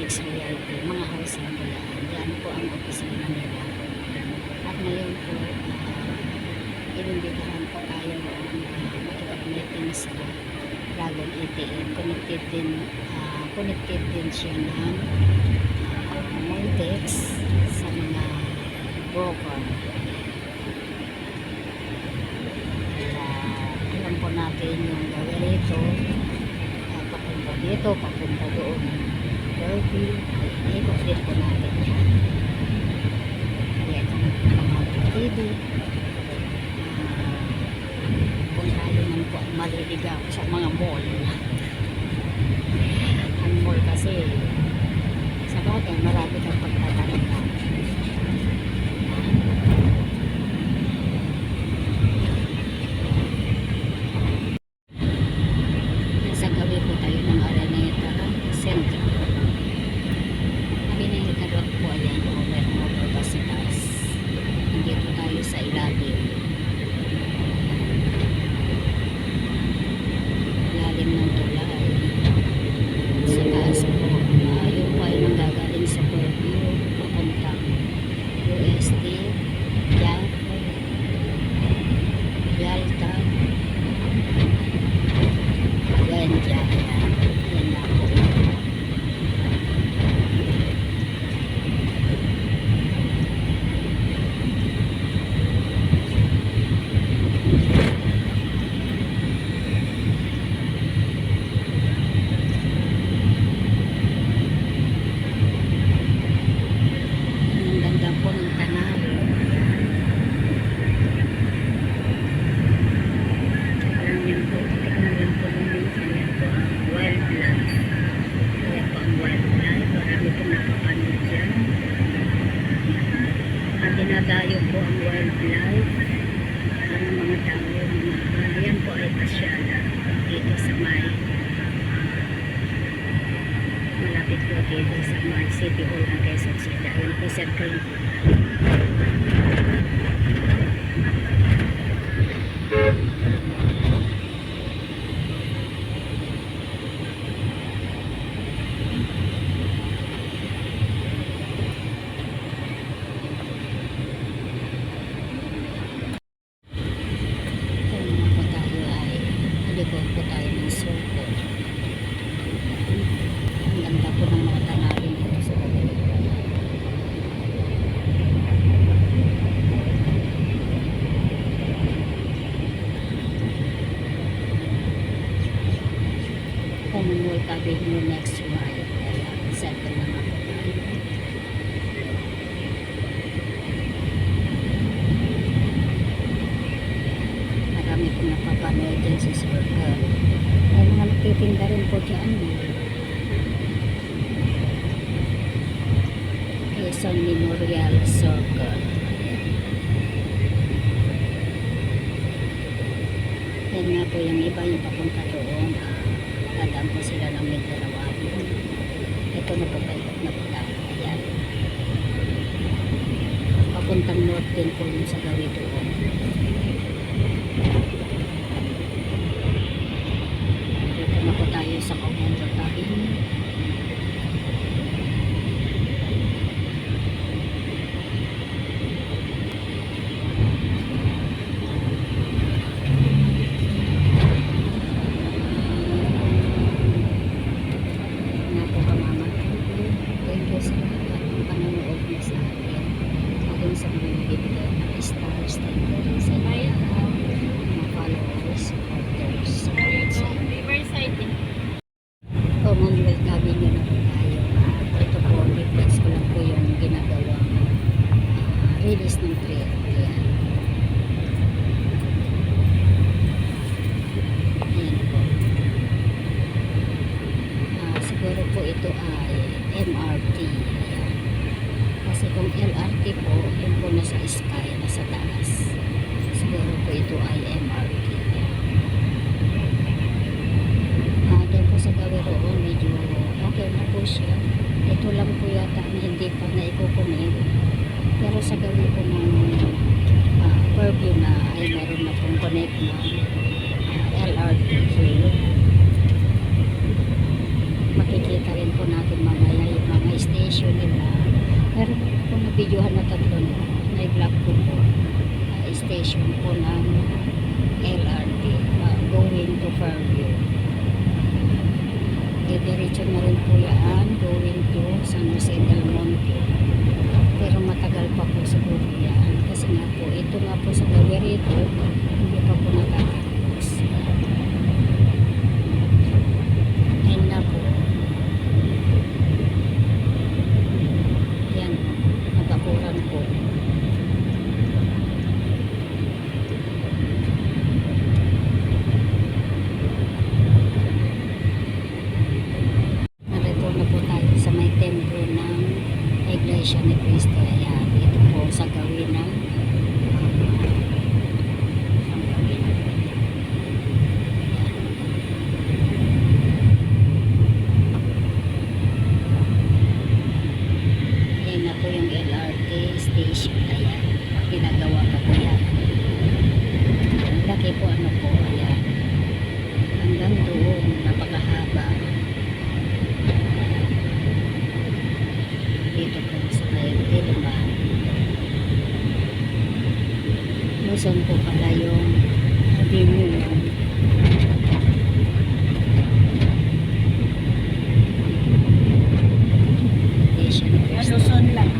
Multix Realty. Mga housing po yan. Po ang opisina nila. At ngayon po, uh, inimbitahan po tayo noon na makipag-meeting sa Dragon 88. Connected din, ah, connected din siya ng uh, Multix sa mga broker. Kaya alam po natin yung gawin rito, uh, papunta dito, papunta. Derby, ikot din po natin yan. Po ang sa mga mall. ang mall kasi, sa bagay, marami kang pagtatanong. Nasa gawi po tayo ng Araneta Center. Araneta Road po ayan, over over Basitas. Nandito tayo sa ilalim. Ilalim ng tulay. Sa taas po, ah, yung po ay nanggagaling sa Fairview, papuntang UST, yan, Yalta, yan dyan, yan, yan na po. Ang ganda po ng tanawin. Alam niyo po, tignan lang po minsan yan po ang wildlife. Yan po ang wildlife. Marami pong nakapanood dyan. At dinadayo po ang wildlife. Ang mga tao, mga yan po ay pasyala dito sa may malapit po sa may City Hall ng Quezon City. Ayun po, circle po. Kung po tayo ay halibot po tayo ng suko. Ang ganda po ng mga tanawin dito sa gabi. Commonwealth Avenue next right. Kaya settle na nga po tayo. Marami po napapanood dyan sa circle. May mga nagtitinda rin po dyan. Quezon Memorial Circle. Yan nga po yung iba yung papunta doon. Dadaan po sila ng Mindanao Avenue. Ito na po paikot na po tayo. Ayan. Papuntang north din po yung sa gawi doon. Dito na po tayo sa Commander Avenue. na po ka mama. Thank you sa lahat ng panonood mo sa akin. At bibigay ng stars. Thank Kung LRT po, yun po nasa sky, nasa taas. Siguro po ito ay MRT. Ah, doon po sa Gawiroon, medyo okay na po siya. Ito lang po yata na hindi pa na ikukunin. Pero sa gawin po ng uh, purview na ay meron na pong connect na ah, uh, LRT. So, makikita rin po natin mamaya yung mga station nila. Meron po pong nabidyohan na tatlo na na-vlog ko po ah, station po ng LRT ah, going to Fairview. Didiretso na rin po yan going to San Jose del Monte. Pero matagal pa po siguro yan. Kasi nga po, ito nga po sa Gawerito, hindi pa po natatapos. Ayun na po. Yan, nabakuran po. Narito na po tayo sa may templo ng Iglesia ni Cristo. Ayan, dito po sa gawin ng um, ang gawin. Ayan na po yung LRT station. Ayan, pinagawa pa po yan. Ang laki po ano po, ayan. Hanggang doon, napakahaba. dito po sa may Diliman. Luzon po pala yung avenue ng Station of Cristo. Luzon lang.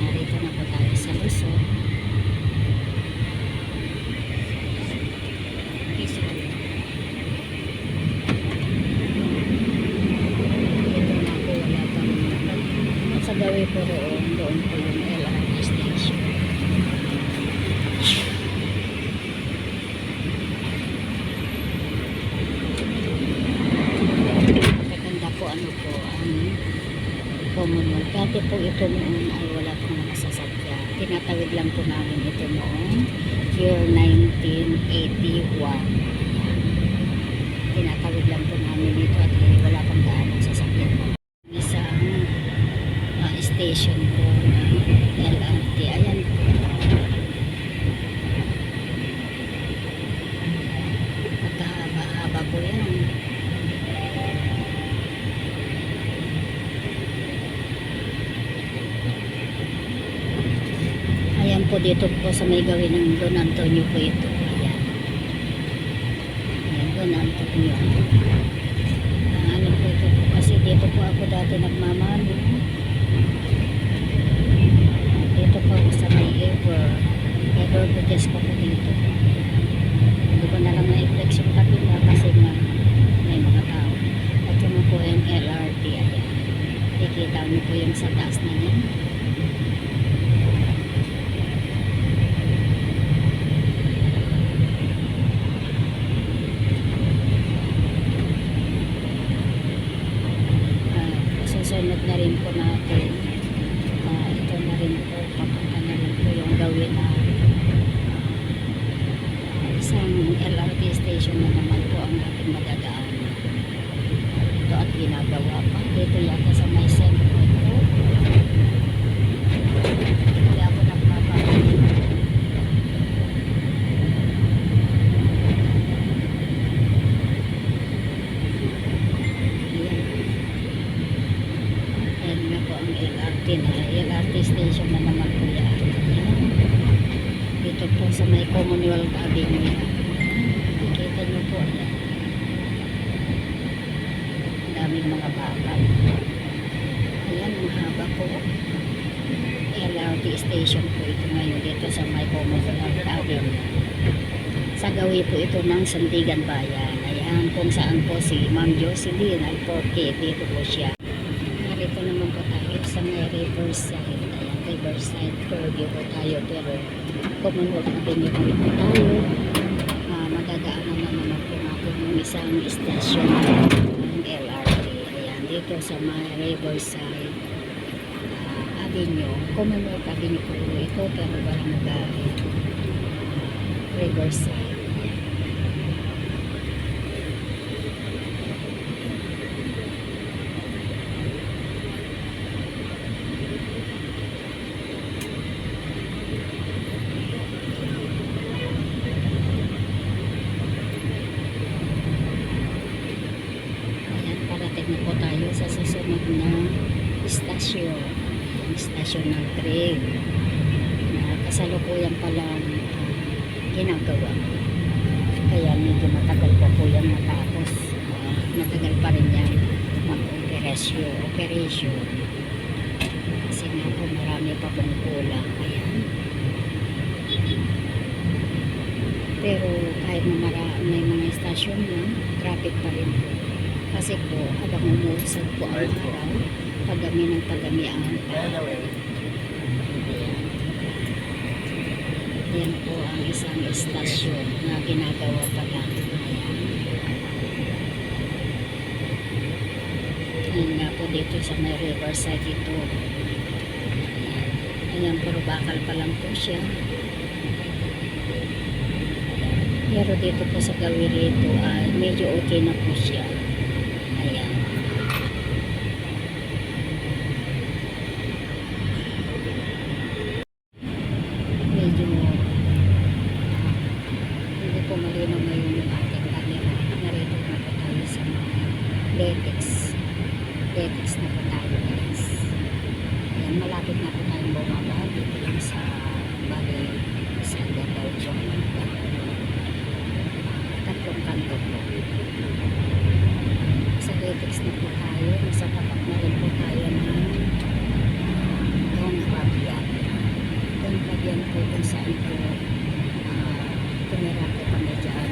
Narito na po tayo sa Luzon. Quezon. Dito na po wala pang at sa gawi po roon, doon po yung LRT station. Maganda po ang Commonwealth. Dati po ito noon ay wala pong mga sasakyan. Tinatawid lang po namin ito noong year 1981. Ayan. Tinatawid lang po namin ito at eh, wala pang gaanong sasakyan po. Isang ah, station po ng LRT. Ayan po. Magkahaba-haba po yan. Ayan po dito po sa may gawin ng Don Antonio po ito. Ayan. Ayan, Don Antonio. Ano po ito po kasi dito po ako dati nagmamano. Dito po ako sa may Ever. Ever Butes ko po dito. Hindi ko na lang na-flex yung tabi kasi nga may mga tao. At yung po yung LRT. Ayan. Kikita niyo po yung sa taas na yan. Ah, susunod na rin po natin ah, ito na rin po papunta na rin po yung gawin na isang LRT station na naman po ang ating madadaan. Ito at ginagawa pa. Dito yata sa may sentro po kaya ako nagpapalit Ayan. Nga po ang LRT na LRT station na naman po yan. Ayan. Dito po sa may Commonwealth Avenue. Nakikita nyo po yan. Ang daming mga bakal. Ayan, ang haba po. LRT station po ito ngayon dito sa may Commonwealth Avenue. Sa gawi po ito ng Sandigan Bayan. Ayan kung saan po si Ma'am Jocelyn Alporque. Dito po siya. Narito naman po tayo sa may Riverside. Ayan, Riverside. Curvy po tayo pero Commonwealth Avenue po po tayo. Ah, madadaanan na naman po natin yung isang station ng LRT. Ayan, dito sa may Riverside ah, Avenue. Commonwealth Avenue po ito pero barangay. Riverside. Ayan, parating na po tayo sa susunod na istasyon. Ang istasyon ng train. Na kasalukuyan pa lang ah, ginagawa. Kaya medyo matagal pa po yan matapos. Ah, matagal pa rin yan mag-operasyon. Operation. Kasi nga po marami pa pong kulang. Ayan. Pero kahit na mara, may mga istasyon na, traffic pa rin po. Kasi po, habang umuusad po ang araw, pagami ng pagami ang. Ayan. Yan po ang isang istasyon na ginagawa pa lang. Ayan. Ayan nga po dito sa may riverside ito. Ayan. Puro bakal pa lang po siya. Pero dito po sa gawin rito ay medyo okay na po siya. Ayan. Medyo hindi po malinaw ngayon yung ating camera. Narito na po tayo sa mga latex. Latex na po tayo guys. Ayan, malapit na po tayong bumaba dito lang sa bali sa Gataw John. Tatlong kanto po. Sa latex na po tayo. Nasa tapat na rin po tayo ng Don Fabian. Don Fabian po kung saan po ah, tumira po kami dyan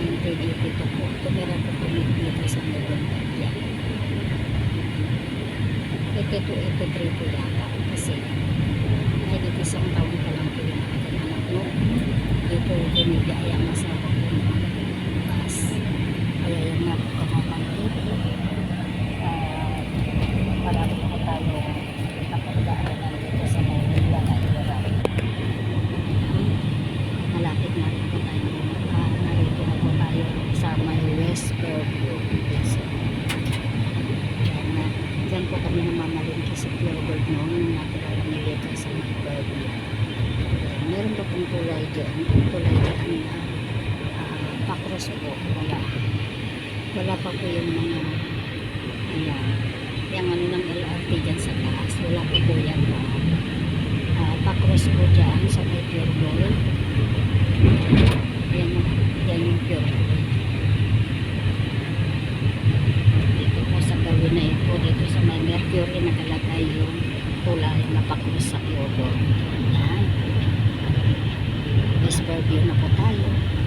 noong 19 1982 po. Tumira po kami dito sa may Don Fabian. 82-83 po yata kasi may isang taon pa lang po yung aking anak no dito binigay ang asawa ko ng bus kaya yung nga po kapapantid uh, marami po tayo napagdaanan dito sa Maynila na ilan malapit na rin po tayo uh, narito na po tayo sa may West Fairview so, yan na Diyan po kami namamalingki sa Pure Gold noon nung natira kami dito sa may Fairview. Ayan, Meron pa pong tulay dyan. Tulay dyan uh, pakros po. Wala. Wala pa po yung mga ayan. Yung ano ng LRT dyan sa taas. Wala pa po yan na uh, pakros po dyan sa may Pure Gold. Yan, yan yung Pure dito po sa gawin na ito dito sa may mercury nakalagay yung kulay na pakrus sa Kyoto Fairview na po tayo